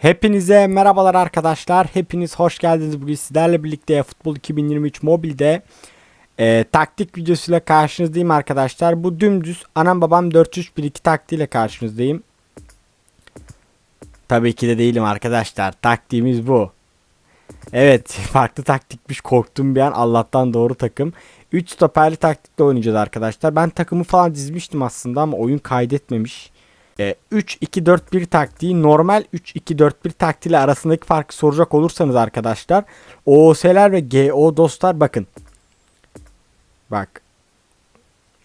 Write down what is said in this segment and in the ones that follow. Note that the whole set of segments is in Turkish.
Hepinize merhabalar arkadaşlar. Hepiniz hoş geldiniz. Bugün sizlerle birlikte Futbol 2023 mobilde e, taktik videosuyla karşınızdayım arkadaşlar. Bu dümdüz anam babam 4-3-1-2 taktiğiyle karşınızdayım. Tabii ki de değilim arkadaşlar. Taktiğimiz bu. Evet farklı taktikmiş korktum bir an Allah'tan doğru takım. 3 stoperli taktikle oynayacağız arkadaşlar. Ben takımı falan dizmiştim aslında ama oyun kaydetmemiş. E, 3-2-4-1 taktiği normal 3-2-4-1 taktiğiyle arasındaki farkı soracak olursanız arkadaşlar OOS'ler ve GO dostlar bakın. Bak.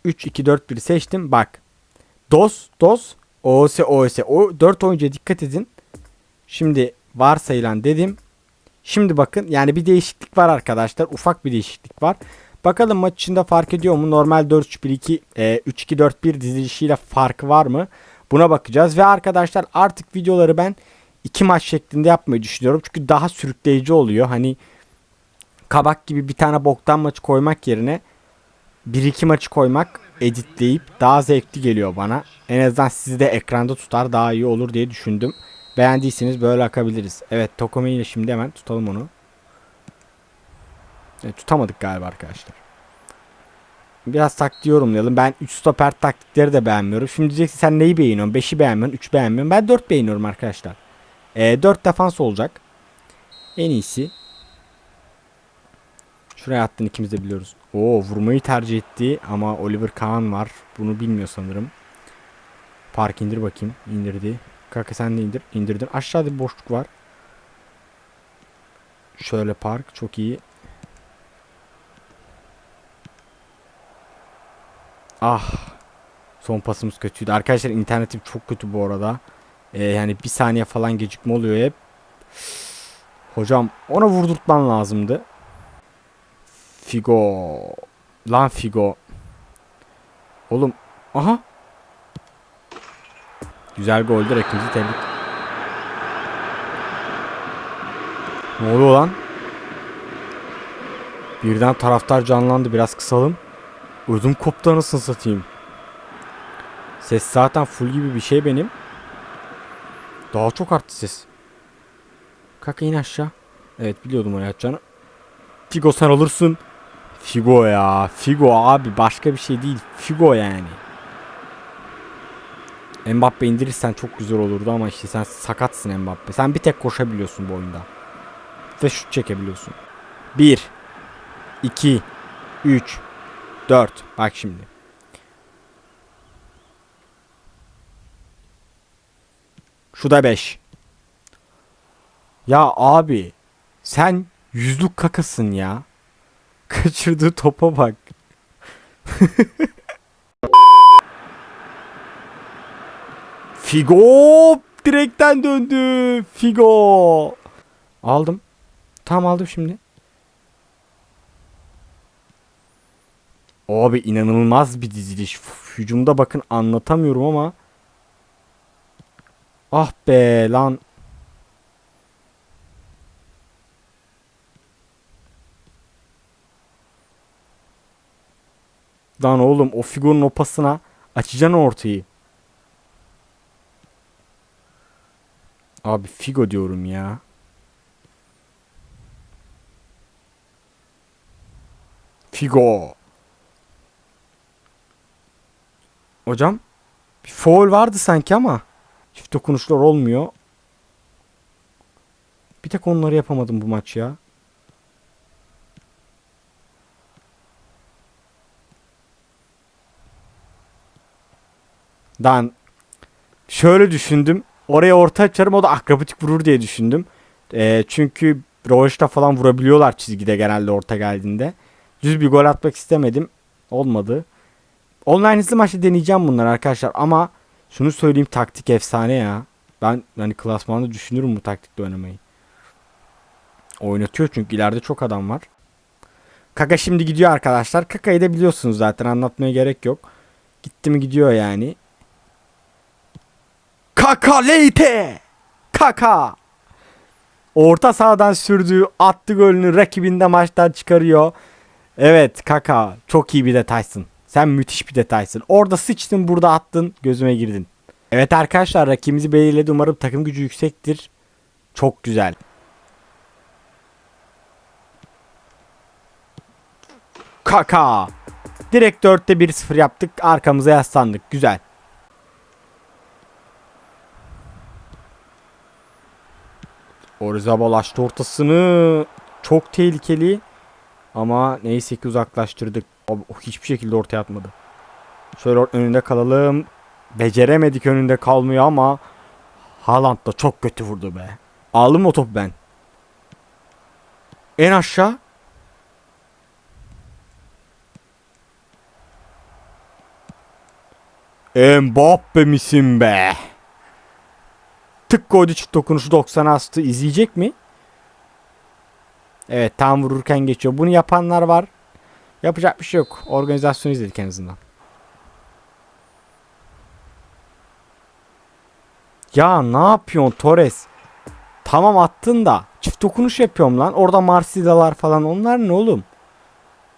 3-2-4-1 seçtim bak. DOS, DOS, OOS, OOS. O 4 oyuncuya dikkat edin. Şimdi varsayılan dedim. Şimdi bakın yani bir değişiklik var arkadaşlar. Ufak bir değişiklik var. Bakalım maç içinde fark ediyor mu? Normal 4-3-1-2, e, 3-2-4-1 dizilişiyle farkı var mı? Buna bakacağız. Ve arkadaşlar artık videoları ben iki maç şeklinde yapmayı düşünüyorum. Çünkü daha sürükleyici oluyor. Hani kabak gibi bir tane boktan maçı koymak yerine bir iki maçı koymak editleyip daha zevkli geliyor bana. En azından sizi de ekranda tutar daha iyi olur diye düşündüm. Beğendiyseniz böyle akabiliriz. Evet Tokomi ile şimdi hemen tutalım onu. E, tutamadık galiba arkadaşlar. Biraz taktiği yorumlayalım. Ben 3 stoper taktikleri de beğenmiyorum. Şimdi diyeceksin sen neyi beğeniyorsun? 5'i beğenmiyorsun, 3 beğenmiyorsun. Ben 4 beğeniyorum arkadaşlar. E, 4 defans olacak. En iyisi. Şuraya attın ikimiz de biliyoruz. Oo vurmayı tercih etti ama Oliver Kahn var. Bunu bilmiyor sanırım. Park indir bakayım. İndirdi. Kaka sen de indir. İndirdin. Aşağıda bir boşluk var. Şöyle park. Çok iyi. Ah. Son pasımız kötüydü. Arkadaşlar internetim çok kötü bu arada. Ee, yani bir saniye falan gecikme oluyor hep. Hocam ona vurdurtman lazımdı. Figo. Lan Figo. Oğlum. Aha. Güzel goldü. Rakibimizi tebrik. Ne oluyor lan? Birden taraftar canlandı. Biraz kısalım. Ödüm koptu anasını satayım. Ses zaten full gibi bir şey benim. Daha çok arttı ses. Kaka in aşağı. Evet biliyordum oraya atacağını. Figo sen olursun. Figo ya. Figo abi başka bir şey değil. Figo yani. Mbappe indirirsen çok güzel olurdu ama işte sen sakatsın Mbappe. Sen bir tek koşabiliyorsun bu oyunda. Ve şut çekebiliyorsun. 1 2 3 4 Bak şimdi. Şu da 5. Ya abi sen yüzlük kakasın ya. Kaçırdığı topa bak. Figo direkten döndü. Figo. Aldım. Tam aldım şimdi. Abi inanılmaz bir diziliş. Hücumda bakın anlatamıyorum ama. Ah be lan. Lan oğlum o Figo'nun o pasına açacaksın ortayı. Abi Figo diyorum ya. Figo. Hocam bir foul vardı sanki ama çift dokunuşlar olmuyor. Bir tek onları yapamadım bu maç ya. Dan şöyle düşündüm. Oraya orta açarım o da akrobatik vurur diye düşündüm. Ee, çünkü Rovaş'ta falan vurabiliyorlar çizgide genelde orta geldiğinde. Düz bir gol atmak istemedim. Olmadı. Online hızlı maçta deneyeceğim bunlar arkadaşlar ama şunu söyleyeyim taktik efsane ya. Ben hani klasmanda düşünürüm bu taktikle oynamayı. Oynatıyor çünkü ileride çok adam var. Kaka şimdi gidiyor arkadaşlar. Kaka'yı da biliyorsunuz zaten anlatmaya gerek yok. Gitti mi gidiyor yani. Kaka Leite! Kaka! Orta sahadan sürdüğü attı golünü rakibinde maçtan çıkarıyor. Evet Kaka çok iyi bir detaysın. Sen müthiş bir detaysın. Orada sıçtın burada attın gözüme girdin. Evet arkadaşlar rakibimizi belirledi. Umarım takım gücü yüksektir. Çok güzel. Kaka. Direkt 4'te 1-0 yaptık. Arkamıza yaslandık. Güzel. Orizabal açtı ortasını. Çok tehlikeli. Ama neyse ki uzaklaştırdık. Abi, o hiçbir şekilde ortaya atmadı. Şöyle önünde kalalım. Beceremedik önünde kalmıyor ama Haaland da çok kötü vurdu be. Aldım o topu ben. En aşağı. Mbappe misin be? Tık koydu çift dokunuşu 90 astı. İzleyecek mi? Evet tam vururken geçiyor. Bunu yapanlar var. Yapacak bir şey yok. Organizasyonu izledik en azından. Ya ne yapıyorsun Torres? Tamam attın da çift dokunuş yapıyorum lan. Orada Marsilya'lar falan onlar ne oğlum?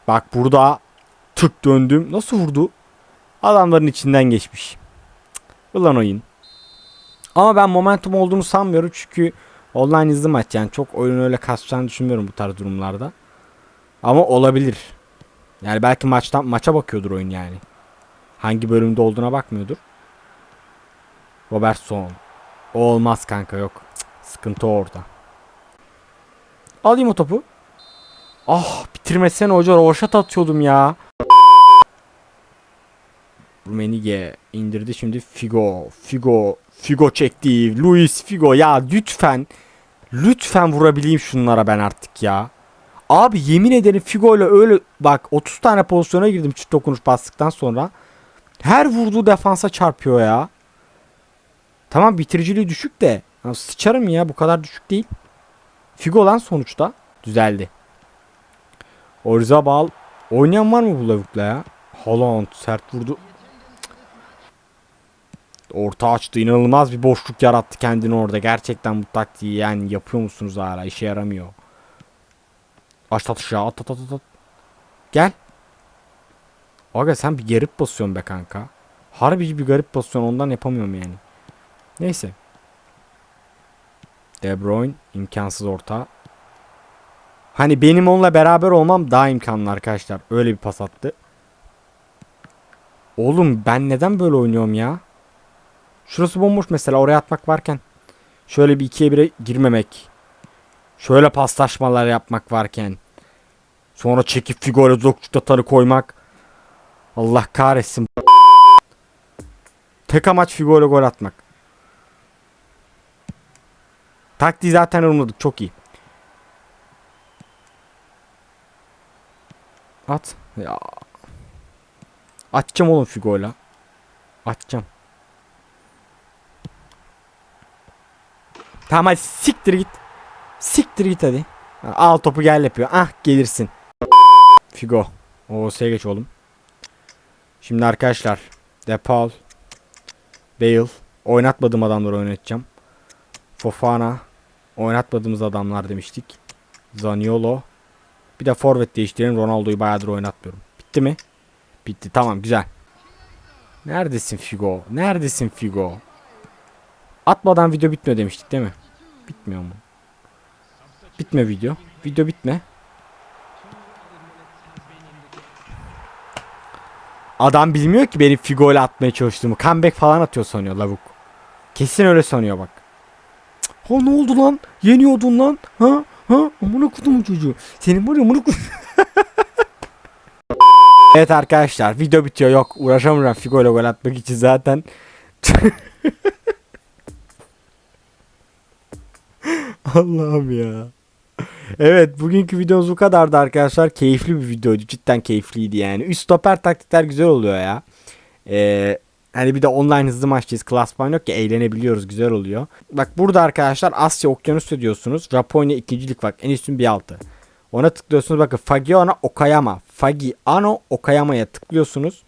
Bak burada tık döndüm. Nasıl vurdu? Adamların içinden geçmiş. Ulan oyun. Ama ben momentum olduğunu sanmıyorum çünkü online hızlı maç yani çok oyun öyle kasacağını düşünmüyorum bu tarz durumlarda. Ama olabilir. Yani belki maçtan maça bakıyordur oyun yani. Hangi bölümde olduğuna bakmıyordur. Robertson. O olmaz kanka yok. Cık, sıkıntı orada. Alayım o topu. Ah bitirmesene hoca roşat atıyordum ya. Rumenige indirdi şimdi Figo. Figo. Figo çekti. Luis Figo ya lütfen. Lütfen vurabileyim şunlara ben artık ya. Abi yemin ederim Figo ile öyle bak 30 tane pozisyona girdim çift dokunuş bastıktan sonra. Her vurduğu defansa çarpıyor ya. Tamam bitiriciliği düşük de. Ya sıçarım ya bu kadar düşük değil. Figo lan sonuçta. Düzeldi. Orzabal. Oynayan var mı bu lavukla ya? Haaland sert vurdu. Orta açtı. inanılmaz bir boşluk yarattı kendini orada. Gerçekten bu taktiği yani yapıyor musunuz hala? İşe yaramıyor. Aç at aşağı at at at at. Gel. Aga sen bir garip basıyorsun be kanka. Harbi bir garip basıyorsun ondan yapamıyorum yani. Neyse. De Bruyne imkansız orta. Hani benim onunla beraber olmam daha imkanlı arkadaşlar. Öyle bir pas attı. Oğlum ben neden böyle oynuyorum ya? Şurası bomboş mesela oraya atmak varken. Şöyle bir ikiye bire girmemek. Şöyle paslaşmalar yapmak varken. Sonra çekip Figo'ya Zokçuk'ta koymak. Allah kahretsin. Tek amaç Figo'yla gol atmak. Taktiği zaten yorumladık. Çok iyi. At. Ya. Atacağım oğlum Figo'yla. Atacağım. Tamam hadi siktir git. Siktir git hadi. Al topu gel yapıyor. Ah gelirsin. Figo. O geç oğlum. Şimdi arkadaşlar. Depal. Bale. Oynatmadığım adamları oynatacağım. Fofana. Oynatmadığımız adamlar demiştik. Zaniolo. Bir de forvet değiştirelim. Ronaldo'yu bayağıdır oynatmıyorum. Bitti mi? Bitti. Tamam güzel. Neredesin Figo? Neredesin Figo? Atmadan video bitmiyor demiştik değil mi? Bitmiyor mu? Bitme video. Video bitme. Adam bilmiyor ki benim Figo ile atmaya çalıştığımı. Comeback falan atıyor sanıyor lavuk. Kesin öyle sanıyor bak. Ha ne oldu lan? Yeniyordun lan. Ha? Ha? Amına kodum çocuğu. Senin var ya amına evet arkadaşlar video bitiyor. Yok uğraşamıyorum Figo ile gol atmak için zaten. Allah'ım ya. Evet bugünkü videomuz bu kadardı arkadaşlar. Keyifli bir videoydu. Cidden keyifliydi yani. Üst stoper taktikler güzel oluyor ya. Ee, hani bir de online hızlı maçtayız. Klasman yok ki eğlenebiliyoruz. Güzel oluyor. Bak burada arkadaşlar Asya Okyanus diyorsunuz. Japonya ikincilik bak. En üstün bir altı. Ona tıklıyorsunuz. Bakın Fagiano Okayama. Fagiano Okayama'ya tıklıyorsunuz.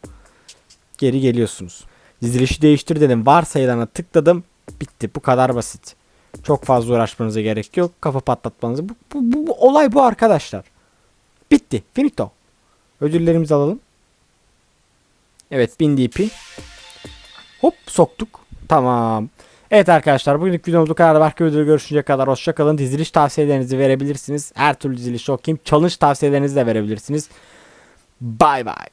Geri geliyorsunuz. Dizilişi değiştir dedim. Varsayılana tıkladım. Bitti. Bu kadar basit. Çok fazla uğraşmanıza gerek yok. Kafa patlatmanıza. Bu, bu, bu, bu olay bu arkadaşlar. Bitti. Finito. Ödüllerimizi alalım. Evet 1000 DP. Hop soktuk. Tamam. Evet arkadaşlar bugünlük videomuz bu kadar. Başka videoda görüşünceye kadar hoşçakalın. Diziliş tavsiyelerinizi verebilirsiniz. Her türlü diziliş okuyayım. Challenge tavsiyelerinizi de verebilirsiniz. Bay bay.